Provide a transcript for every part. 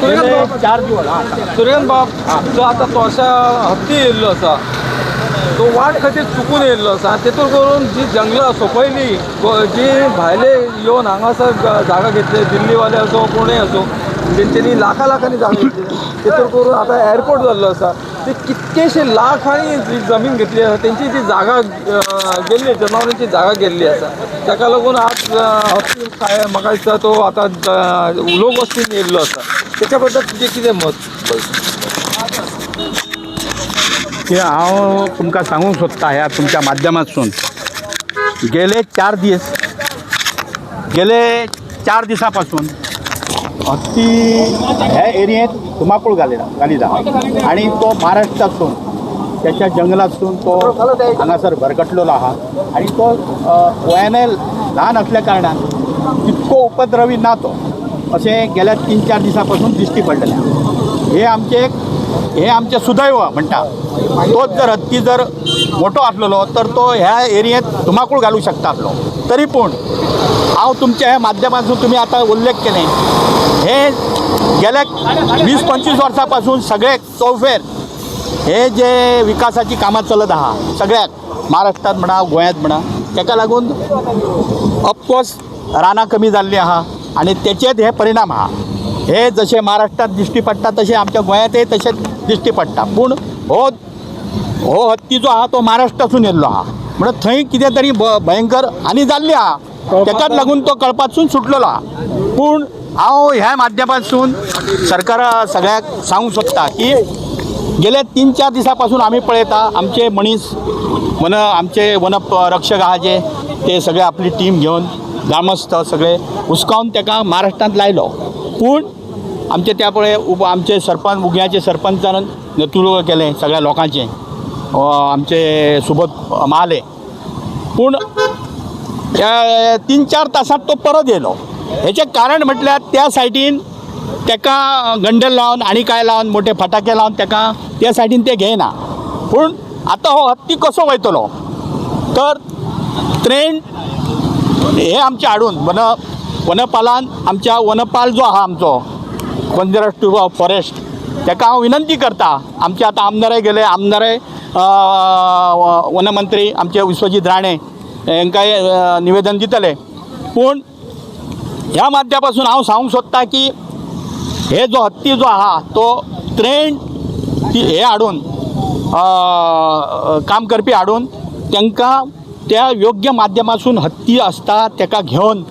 चार दिवस सुरेन बाब जो आता तो अशा हत्ती येयल्लो आसा तो वाट खातीर चुकून येयल्लो आसा तेतून करून जी जंगलां सोंपयली जी भायले येवन हांगासर जागा घेतले दिल्लीवाले असो कोणूय असो म्हणजे ज्यांच्यानी लाखा लाखांनी जागा घेतली तेतून करून आतां एअरपोर्ट जाल्लो आसा ते कितकेशे लाखांनी जी जमीन घेतली आसा तेंची जी जागा गेल्ली जनावरांची जागा गेल्ली आसा ताका लागून आज काय म्हाका दिसता तो आतां लोक वस्तीन येयल्लो आसा तेच्या बद्दल तुजें कितें मत? की हांव तुमकां सांगूंक सोदता ह्या तुमच्या माध्यमातसून गेले चार दीस गेले चार दिसां पासून हत्ती ह्या एरियेत धुमाकूळ घालिना घालिना आणि तो महाराष्ट्रातून त्याच्या जंगलातून तो हांगासर भरकटलेलो आहा आणि तो वयाने ल्हान असल्या कारणान तितको उपद्रवी ना तो अशें गेल्या तीन चार दिसां पासून दिश्टी पडलेलें हे आमचे एक हे आमचे सुदैव म्हणटा तोच जर हत्ती जर मोठो आसलेलो तर तो ह्या एरियेत धुमाकूळ घालूंक शकता आसलो तरी पूण हांव तुमच्या ह्या माध्यमातून तुमी आतां उल्लेख केले. हे गेल्या वीस पंचवीस वर्सां पासून सगळे चौफेर हे जे विकासाची कामां चलत आहा सगळ्याक महाराष्ट्रात म्हणा गोंयांत म्हणा ताका लागून ऑफकोर्स रानां कमी जाल्लीं आहा आनी तेचेच हे परिणाम आहा हे जसे महाराष्ट्रात दिश्टी पडटा तसे आमच्या गोंयांतय तशेंच दिश्टी पडटा पूण हो हो हत्ती जो आहा तो महाराष्ट्रासून येयल्लो आहा म्हणून थंय कितें तरी भ भयंकर हानी जाल्ली आहा तेकाच लागून तो कळपासून सुटलेलो. पूण हांव ह्या माध्यमातसून सरकार सगळ्याक सांगूंक सोदता की गेले तीन चार दिसा पासून आमी पळयता आमचे मनीस वन आमचे वन रक्षक आहा जे ते सगळे आपली टीम घेवन ग्रामस्थ सगळे हुसकावून ताका महाराष्ट्रांत लायलो. पूण आमचे त्या पळय आमचे सरपंच उग्याचे सरपंचान नेतृत्व केलें सगळ्या लोकांचें. आमचे सुबोध माले. पूण तीन चार तासात तो परत येयलो हेचें कारण म्हटल्यार त्या सायडीन तेका गंडल लावन आनी काय लावन मोठे फटाके लावन तेका त्या सायडीन ते घेयना पूण आतां हो हत्ती कसो वयतलो तर ट्रेन हे आमचे हाडून वन वनपालान आमच्या वनपाल जो आहा आमचो कन्झर्वेटिव्ह ऑफ फॉरेस्ट ताका हांव विनंती करता आमचे आतां आमदारे गेले आमदाराय वनमंत्री आमचे विश्वजीत राणे हांकांय निवेदन दितले पूण ह्या माध्यमापासून हांव सांगूंक सोदतां की हे जो हत्ती जो आहा तो ट्रेन हे हाडून काम करपी हाडून तांकां त्या योग्य माध्यमासून हत्ती आसता ताका घेवन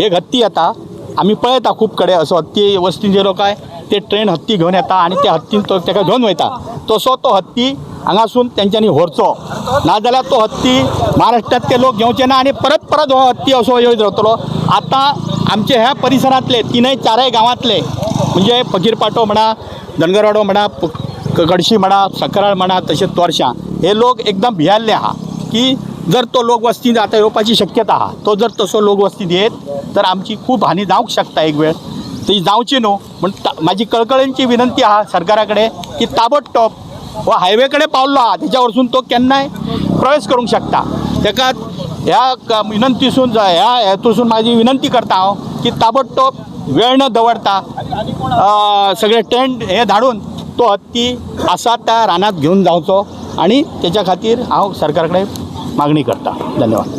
एक हत्ती येता आमी पळयता खूब कडेन असो हत्ती वस्तीन काय ते ट्रेन हत्ती घेवन येता आनी त्या हत्तीन तो ताका घेवन वयता. तसो तो हत्ती हांगासून तेंच्यांनी व्हरचो नाजाल्यार तो हत्ती महाराष्ट्रात ते लोक घेवचे ना आनी परत परत हो हत्ती असो येत रावतलो आतां आमचे ह्या परिसरांतले तिनय चारय गांवांतले म्हणजे फकीरपाटो म्हणा धनगरवाडो म्हणा गडशी म्हणा सकराळ म्हणा तशेंच तोरशां हे लोक एकदम भियाल्ले आहा की जर तो लोक वस्तीन आतां येवपाची शक्यता आहा तो जर तसो लोक वस्तीन येत तर आमची खूब हानी जावंक शकता एक वेळ. ती जावची न्हू म्हण माझी म्हाजी कळकळेंची विनंती आहा सरकारा कडेन की ताबडतोब हो हायवे कडेन पावल्लो आहा तेच्या वरसून तो केन्नाय प्रवेश करूंक शकता. तेका ह्या विनंतीसून ह्या हेतूसून म्हाजी विनंती करता हांव की ताबडतोब वेळ न दवरता सगळे टेंट हे धाडून तो हत्ती आसा त्या रानात घेवन जावचो आणि त्याच्या खातीर हांव सरकारा कडेन मागणी करता. धन्यवाद.